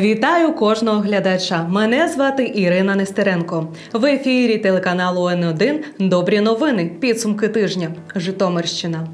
Вітаю кожного глядача. Мене звати Ірина Нестеренко. В ефірі телеканалу Н1 Добрі новини. Підсумки тижня. Житомирщина.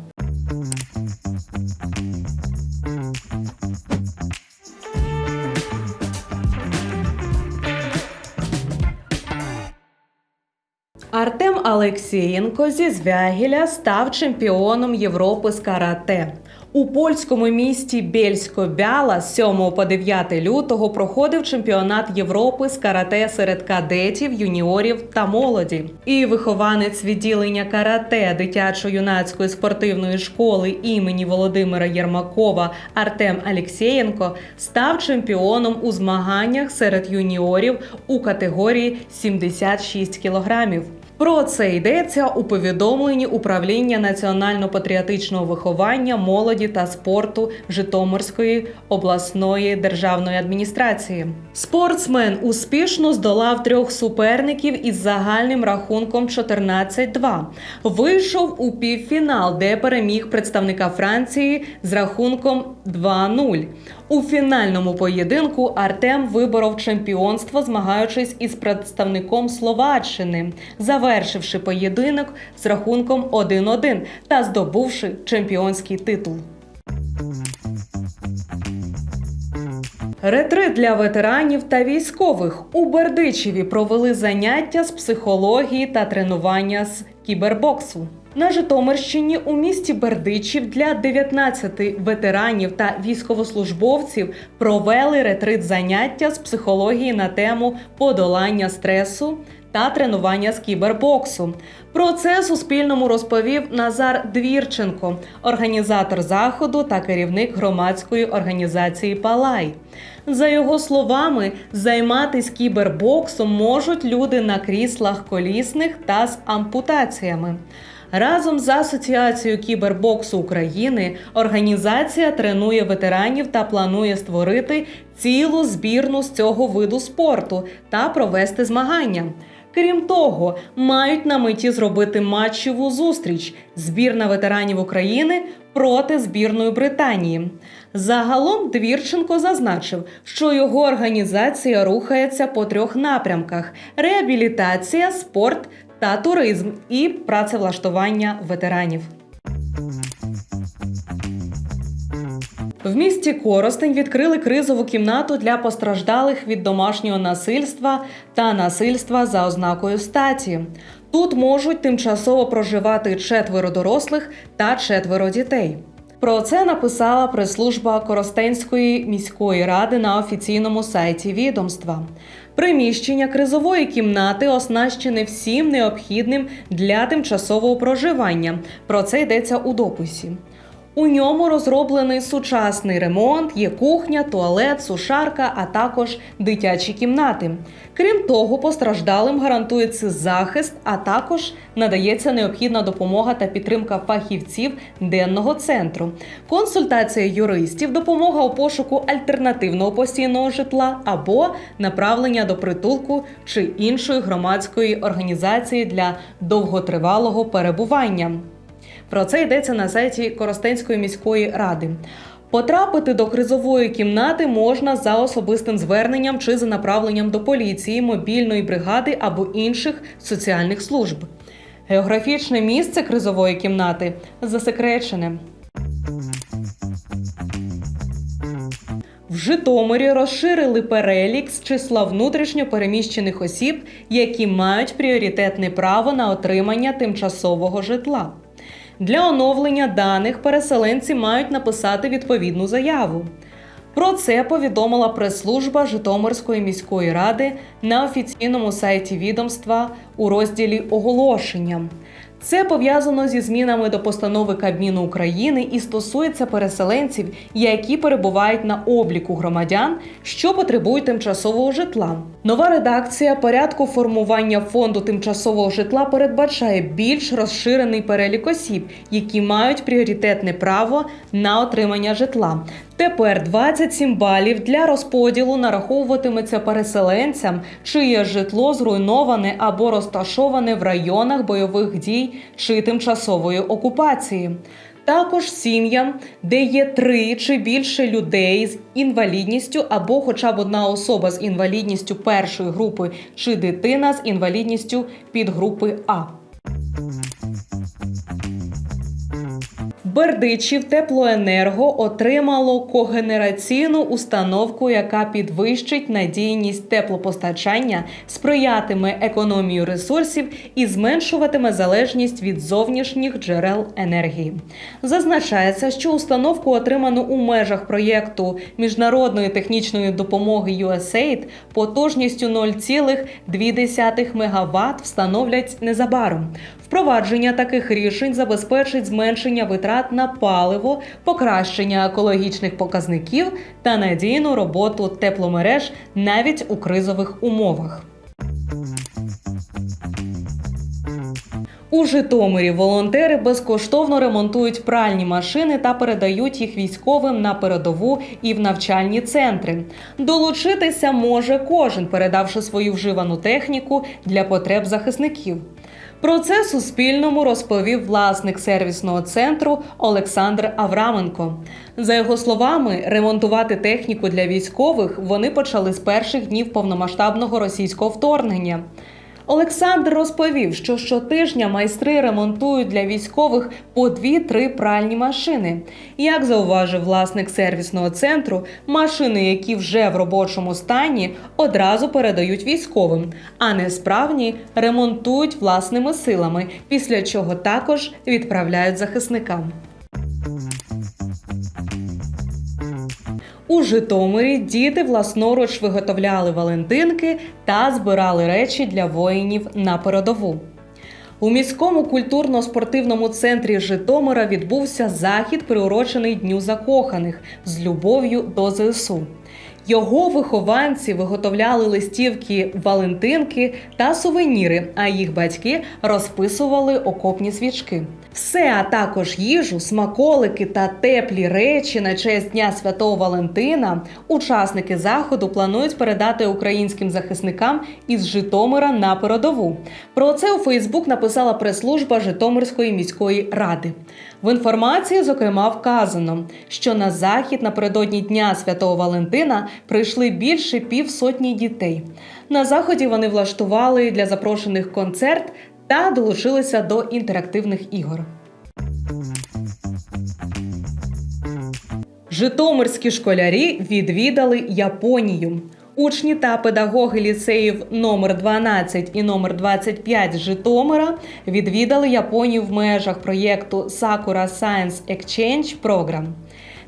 Артем Алексієнко зі Звягіля став чемпіоном Європи з карате. У польському місті Бєльсько-Бяла з 7 по 9 лютого проходив чемпіонат Європи з карате серед кадетів, юніорів та молоді. І вихованець відділення карате дитячо-юнацької спортивної школи імені Володимира Єрмакова Артем Алексєєнко став чемпіоном у змаганнях серед юніорів у категорії 76 кілограмів. Про це йдеться у повідомленні управління національно-патріотичного виховання, молоді та спорту Житомирської обласної державної адміністрації. Спортсмен успішно здолав трьох суперників із загальним рахунком 14-2. Вийшов у півфінал, де переміг представника Франції з рахунком 2-0. У фінальному поєдинку Артем виборов чемпіонство, змагаючись із представником Словаччини, завершивши поєдинок з рахунком 1-1 та здобувши чемпіонський титул. Ретрит для ветеранів та військових у Бердичеві провели заняття з психології та тренування з кібербоксу. На Житомирщині у місті Бердичів для 19 ветеранів та військовослужбовців провели ретрит заняття з психології на тему подолання стресу та тренування з кібербоксу. Про це Суспільному розповів Назар Двірченко, організатор заходу та керівник громадської організації Палай. За його словами, займатись кібербоксом можуть люди на кріслах колісних та з ампутаціями. Разом з Асоціацією кібербоксу України організація тренує ветеранів та планує створити цілу збірну з цього виду спорту та провести змагання. Крім того, мають на меті зробити матчеву зустріч збірна ветеранів України проти збірної Британії. Загалом Двірченко зазначив, що його організація рухається по трьох напрямках: реабілітація, спорт та туризм і працевлаштування ветеранів. В місті Коростень відкрили кризову кімнату для постраждалих від домашнього насильства та насильства за ознакою статі. Тут можуть тимчасово проживати четверо дорослих та четверо дітей. Про це написала прес-служба Коростенської міської ради на офіційному сайті відомства. Приміщення кризової кімнати оснащене всім необхідним для тимчасового проживання. Про це йдеться у дописі. У ньому розроблений сучасний ремонт, є кухня, туалет, сушарка, а також дитячі кімнати. Крім того, постраждалим гарантується захист, а також надається необхідна допомога та підтримка фахівців денного центру, консультація юристів, допомога у пошуку альтернативного постійного житла або направлення до притулку чи іншої громадської організації для довготривалого перебування. Про це йдеться на сайті Коростенської міської ради. Потрапити до кризової кімнати можна за особистим зверненням чи за направленням до поліції, мобільної бригади або інших соціальних служб. Географічне місце кризової кімнати засекречене. В Житомирі розширили перелік з числа внутрішньо переміщених осіб, які мають пріоритетне право на отримання тимчасового житла. Для оновлення даних переселенці мають написати відповідну заяву. Про це повідомила прес-служба Житомирської міської ради на офіційному сайті відомства у розділі Оголошення. Це пов'язано зі змінами до постанови Кабміну України і стосується переселенців, які перебувають на обліку громадян, що потребують тимчасового житла. Нова редакція порядку формування фонду тимчасового житла передбачає більш розширений перелік осіб, які мають пріоритетне право на отримання житла. Тепер 27 балів для розподілу нараховуватиметься переселенцям, чиє житло зруйноване або розташоване в районах бойових дій чи тимчасової окупації. Також сім'ям, де є три чи більше людей з інвалідністю, або хоча б одна особа з інвалідністю першої групи, чи дитина з інвалідністю підгрупи А. Бердичів теплоенерго отримало когенераційну установку, яка підвищить надійність теплопостачання, сприятиме економію ресурсів і зменшуватиме залежність від зовнішніх джерел енергії. Зазначається, що установку отримано у межах проєкту міжнародної технічної допомоги USAID потужністю 0,2 МВт встановлять незабаром. Впровадження таких рішень забезпечить зменшення витрат на паливо, покращення екологічних показників та надійну роботу тепломереж навіть у кризових умовах. У Житомирі волонтери безкоштовно ремонтують пральні машини та передають їх військовим на передову і в навчальні центри. Долучитися може кожен, передавши свою вживану техніку для потреб захисників. Про це Суспільному розповів власник сервісного центру Олександр Авраменко. За його словами, ремонтувати техніку для військових вони почали з перших днів повномасштабного російського вторгнення. Олександр розповів, що щотижня майстри ремонтують для військових по 2-3 пральні машини. Як зауважив власник сервісного центру, машини, які вже в робочому стані, одразу передають військовим, а несправні ремонтують власними силами, після чого також відправляють захисникам. У Житомирі діти власноруч виготовляли валентинки та збирали речі для воїнів на передову. У міському культурно-спортивному центрі Житомира відбувся захід, приурочений Дню закоханих з любов'ю до ЗСУ. Його вихованці виготовляли листівки, валентинки та сувеніри, а їх батьки розписували окопні свічки. Все, а також їжу, смаколики та теплі речі на честь Дня Святого Валентина. Учасники заходу планують передати українським захисникам із Житомира на передову. Про це у Фейсбук написала прес-служба Житомирської міської ради. В інформації, зокрема, вказано, що на захід напередодні Дня Святого Валентина прийшли більше півсотні дітей. На заході вони влаштували для запрошених концерт та долучилися до інтерактивних ігор. Житомирські школярі відвідали Японію. Учні та педагоги ліцеїв номер 12 і номер 25 Житомира відвідали Японію в межах проєкту Sakura Science Exchange Program.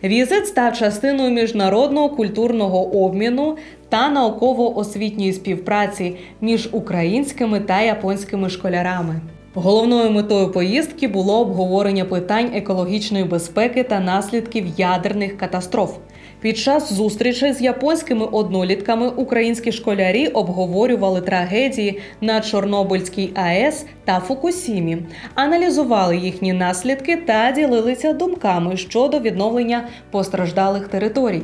Візит став частиною міжнародного культурного обміну та науково-освітньої співпраці між українськими та японськими школярами. Головною метою поїздки було обговорення питань екологічної безпеки та наслідків ядерних катастроф. Під час зустрічей з японськими однолітками українські школярі обговорювали трагедії на Чорнобильській АЕС та Фукусімі, аналізували їхні наслідки та ділилися думками щодо відновлення постраждалих територій.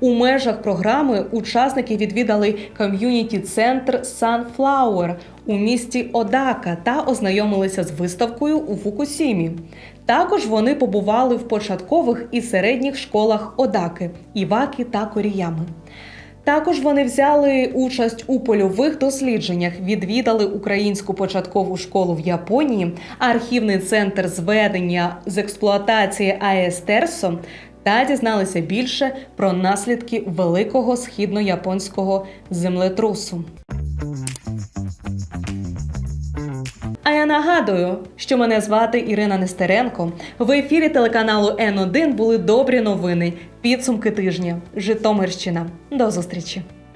У межах програми учасники відвідали ком'юніті центр Sunflower у місті Одака та ознайомилися з виставкою у Фукусімі. Також вони побували в початкових і середніх школах Одаки, Іваки та Коріями. Також вони взяли участь у польових дослідженнях, відвідали українську початкову школу в Японії, архівний центр зведення з експлуатації АЕС Терсо та дізналися більше про наслідки великого східно-японського землетрусу. Нагадую, що мене звати Ірина Нестеренко. В ефірі телеканалу Н1 були добрі новини. Підсумки тижня. Житомирщина. До зустрічі.